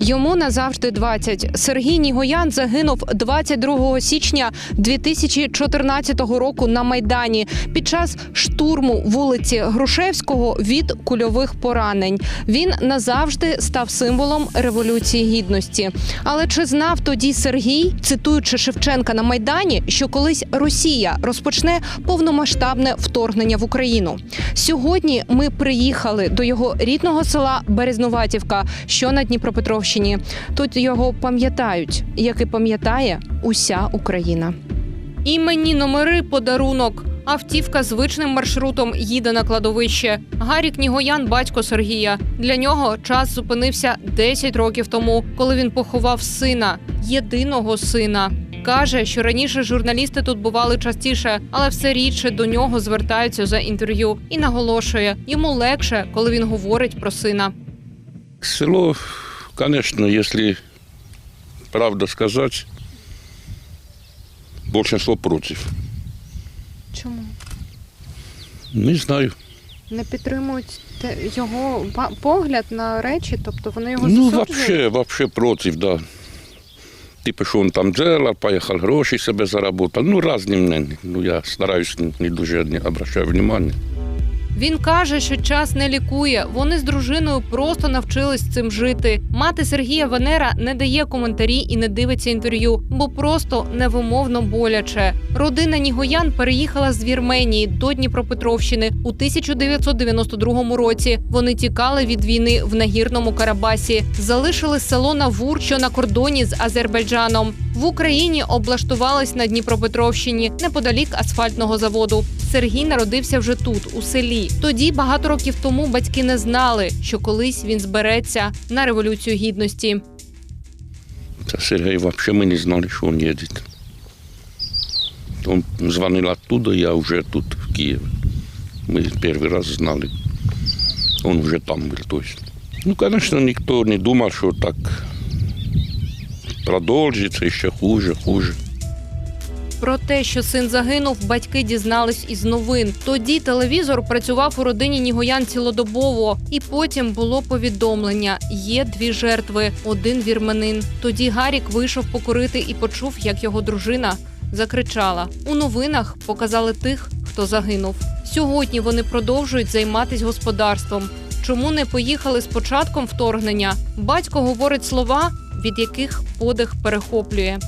Йому назавжди 20. Сергій Нігоян загинув 22 січня 2014 року на майдані під час штурму вулиці Грушевського від кульових поранень. Він назавжди став символом революції гідності. Але чи знав тоді Сергій, цитуючи Шевченка на майдані, що колись Росія розпочне повномасштабне вторгнення в Україну? Сьогодні ми приїхали до його рідного села Березнуватівка, що на Дніпропетровщині. Тут його пам'ятають, як і пам'ятає уся Україна. Іменні номери подарунок. Автівка звичним маршрутом їде на кладовище. Гарік Нігоян, батько Сергія. Для нього час зупинився 10 років тому, коли він поховав сина, єдиного сина. Каже, що раніше журналісти тут бували частіше, але все рідше до нього звертаються за інтерв'ю і наголошує, йому легше, коли він говорить про сина. Село, конечно, если правда сказать, большинство против. Чому Не знаю. не підтримують його погляд на речі? Тобто вони його ну, вообще, вообще против, да. Типа, що він там делал, поїхав гроші себе заработал. Ну, разні мнення. Ну, я стараюсь не дуже не обращаю внимания. Він каже, що час не лікує. Вони з дружиною просто навчились цим жити. Мати Сергія Венера не дає коментарі і не дивиться інтерв'ю, бо просто невимовно боляче. Родина Нігоян переїхала з Вірменії до Дніпропетровщини у 1992 році. Вони тікали від війни в нагірному Карабасі, залишили село Навур, що на кордоні з Азербайджаном В Україні облаштувались на Дніпропетровщині неподалік асфальтного заводу. Сергій народився вже тут, у селі. Тоді багато років тому батьки не знали, що колись він збереться на революцію гідності. Та Сергей вообще мы не знали, что он едет. Он звонил оттуда, я уже тут, в Киеве. Мы первый раз знали. Он уже там был точно. Ну, конечно, никто не думал, что так продолжится еще хуже, хуже. Про те, що син загинув, батьки дізнались із новин. Тоді телевізор працював у родині Нігоян цілодобово, і потім було повідомлення: є дві жертви, один вірменин. Тоді Гарік вийшов покурити і почув, як його дружина закричала. У новинах показали тих, хто загинув. Сьогодні вони продовжують займатися господарством. Чому не поїхали з початком вторгнення? Батько говорить слова, від яких подих перехоплює.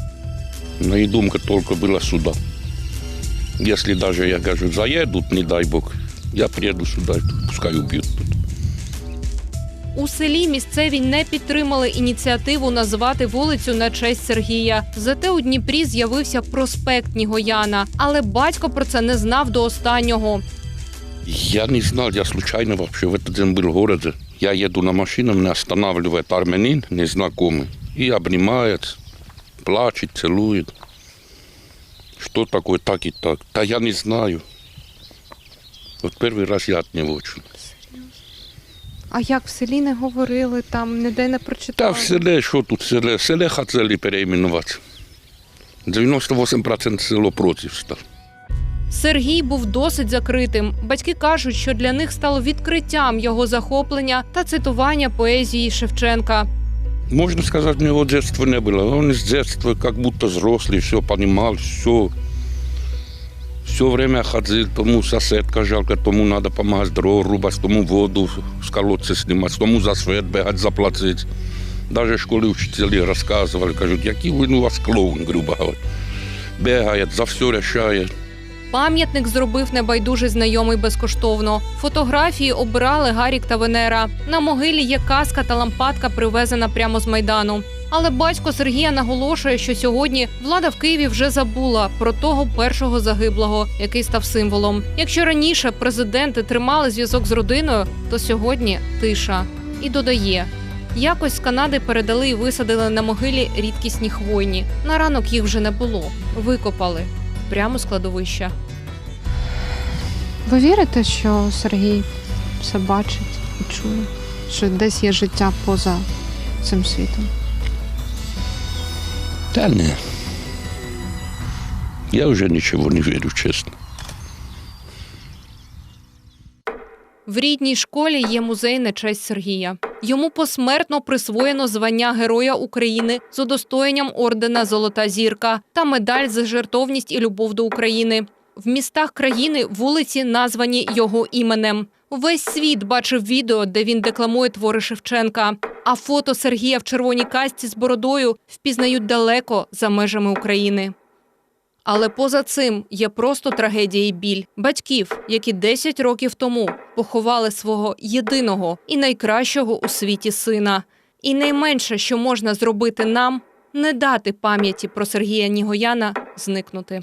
Но и думка только была сюда. Если даже, я говорю, заедут, не дай бог, я приеду сюда, пускай убьют тут. У селі місцеві не підтримали ініціативу назвати вулицю на честь Сергія. Зате у Дніпрі з'явився проспект Нігояна, але батько про це не знав до останнього. Я не знал, я случайно вообще в этот день был в городе. Я еду на машину, меня останавливает армянин, незнакомый, и обнимает, плачет, целует. Что такое так и так? Да я не знаю. Вот первый раз я от него чую. А як в селі не говорили, там ніде не Та прочитали? в селе, що тут в селе? В селе хотіли переименувати. 98% село проти стало. Сергій був досить закритим. Батьки кажуть, що для них стало відкриттям його захоплення та цитування поезії Шевченка. Можно сказать, у него детства не было. Он с детства как будто взрослый, все понимал, все. Все время ходил, тому соседка жалко, тому надо помогать дрова рубать, тому воду с колодца снимать, тому за свет бегать, заплатить. Даже в школе учителі рассказывали, кажут, який він у вас клоун, грубо говоря. Бегает, за все решает. Пам'ятник зробив небайдужий знайомий безкоштовно. Фотографії обирали Гарік та Венера. На могилі є каска та лампадка, привезена прямо з майдану. Але батько Сергія наголошує, що сьогодні влада в Києві вже забула про того першого загиблого, який став символом. Якщо раніше президенти тримали зв'язок з родиною, то сьогодні тиша. І додає: Якось з Канади передали і висадили на могилі рідкісні хвойні. На ранок їх вже не було. Викопали прямо з кладовища. Ви вірите, що Сергій все бачить і чує? Що десь є життя поза цим світом? Та не. Я вже нічого не вірю, честно. В рідній школі є музей на честь Сергія. Йому посмертно присвоєно звання Героя України з удостоєнням ордена Золота зірка та медаль за жертовність і любов до України. В містах країни вулиці названі його іменем. Весь світ бачив відео, де він декламує твори Шевченка. А фото Сергія в червоній касті з бородою впізнають далеко за межами України. Але поза цим є просто трагедія і біль батьків, які 10 років тому поховали свого єдиного і найкращого у світі сина. І найменше, що можна зробити нам, не дати пам'яті про Сергія Нігояна зникнути.